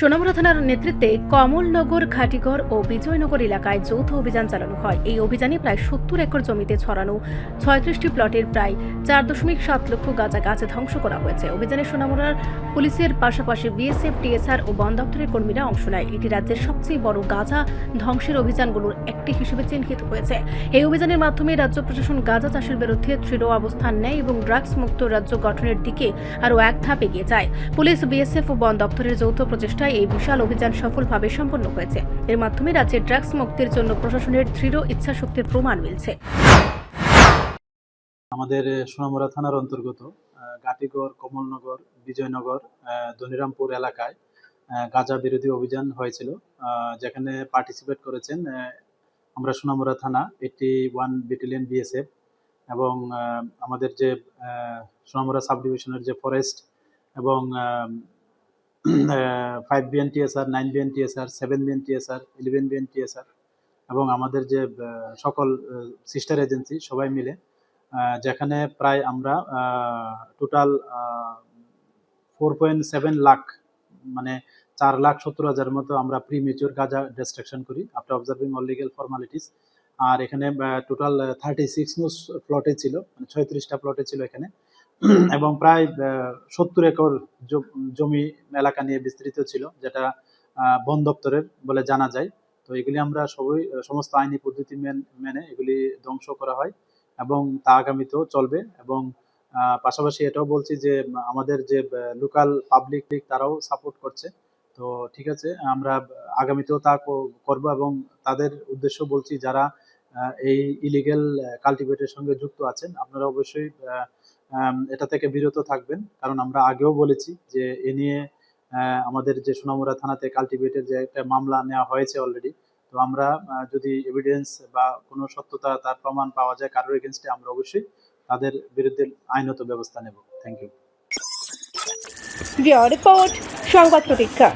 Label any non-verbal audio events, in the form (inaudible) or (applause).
সোনামুড়া থানার নেতৃত্বে কমলনগর, ঘাটিগড় ও বিজয়নগর এলাকায় যৌথ অভিযান চালানো হয়। এই অভিযানে প্রায় সত্তর একর জমিতে ছড়ানো ছয়ত্রিশটি প্লটের প্রায় চার দশমিক সাত লক্ষ গাঁজা গাছ ধ্বংস করা হয়েছে। অভিযানে সোনামুড়ার পুলিশের পাশাপাশি বিএসএফ, টিএসআর ও বন দপ্তরের কর্মীরা অংশ নেয়। এটি রাজ্যের সবচেয়ে বড় গাঁজা ধ্বংসের অভিযানগুলোর একটি হিসেবে চিহ্নিত হয়েছে। এই অভিযানের মাধ্যমে রাজ্য প্রশাসন গাঁজা চাষের বিরুদ্ধে দৃঢ় অবস্থান নেয় এবং ড্রাগস মুক্ত রাজ্য গঠনের দিকে আরও এক ধাপ এগিয়ে যায়। পুলিশ, বিএসএফ ও বন দপ্তরের যৌথ প্রচেষ্টায় এই বিশাল অভিযান সফলভাবে সম্পন্ন হয়েছে। এর মাধ্যমে রাজ্যে ড্রাগস মুক্তির জন্য প্রশাসনের দৃঢ় ইচ্ছাশক্তির প্রমাণ মিলছে। আমাদের সোনামুড়া থানার অন্তর্গত গাটিগড় কমলনগর, বিজয়নগর ধনিরামপুর এলাকায় গাঁজা বিরোধী অভিযান হয়েছিল যেখানে পার্টিসিপেট করেছেন আমরা সোনামুড়া থানা এইটি ওয়ান ব্যাটালিয়ন বিএসএফ এবং আমাদের যে আহ, সোনামুড়া সাব ডিভিশনের যে ফরেস্ট এবং five BN TSR nine BN TSR seven BN TSR eleven BN TSR এবং আমাদের যে সকল সিস্টার এজেন্সি সবাই মিলে যেখানে প্রায় আমরা total four point seven lakh মানে চার লাখ সত্তর হাজার মতো আমরা প্রি মেচিওর গাঁজা ডিস্ট্রাকশন করি। After observing all legal formalities আর এখানে টোটাল থার্টি সিক্স প্লটে ছিল মানে ছয়ত্রিশটা প্লটে ছিল এখানে। (clears throat) এবং প্রায় সত্তর একর জমি এলাকা নিয়ে বিস্তৃত ছিল, যেটা বন দপ্তরের বলে জানা যায়। তো এগুলি আমরা সবই, সমস্ত আইনি পদ্ধতি মেনে এগুলি ধ্বংস করা হয় এবং তা আগামীতেও চলবে এবং পাশাপাশি এটাও বলছি যে, আমাদের যে লোকাল পাবলিক তারাও সাপোর্ট করছে। তো ঠিক আছে, আমরা আগামীতেও তা করব এবং তাদের উদ্দেশ্য বলছি যারা এই ইলিগেল কাল্টিভেটের সঙ্গে যুক্ত আছেন, আপনারা অবশ্যই এটা থেকে বিরত থাকবেন। কারণ আমরা আগেও বলেছি যে এ নিয়ে আমাদের যে সোনামুড়া থানাতে কাল্টিভেটের যে একটা মামলা নেওয়া হয়েছে অলরেডি তো আমরা যদি এভিডেন্স বা কোনো সত্যতা তার প্রমাণ পাওয়া যায় কারোর এগেনস্টে আমরা অবশ্যই তাদের বিরুদ্ধে আইনত ব্যবস্থা নেব। থ্যাংক ইউ রিপোর্ট সংবাদ প্রতীক্ষা।